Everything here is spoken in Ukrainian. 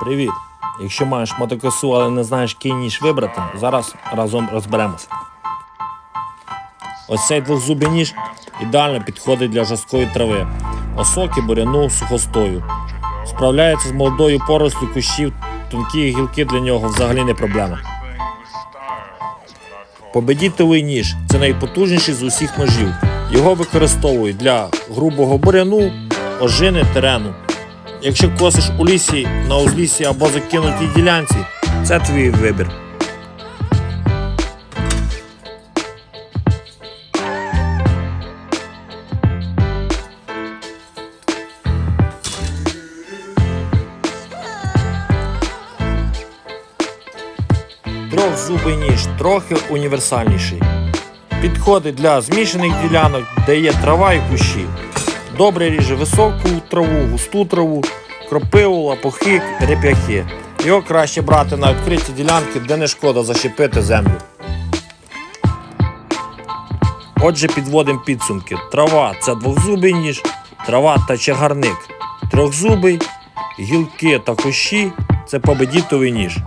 Привіт! Якщо маєш мотокосу, але не знаєш який ніж вибрати, зараз разом розберемося. Ось цей двохзубий ніж ідеально підходить для жорсткої трави, осоки, буряну, сухостою. Справляється з молодою порослю кущів, тонкі гілки для нього взагалі не проблема. Победітовий ніж це найпотужніший з усіх ножів. Його використовують для грубого буряну, ожини, терену. Якщо косиш у лісі, на узліссі або закинутій ділянці, це твій вибір. Трьохзубий ніж трохи універсальніший. Підходить для змішаних ділянок, де є трава і кущі. Добре ріже високу траву, густу траву, кропиву, лапухи, реп'яхи. Його краще брати на відкриті ділянки, де не шкода защепити землю. Отже, підводимо підсумки. Трава це двохзубий ніж, трава та чагарник. Трьохзубий, гілки та кущі це победітовий ніж.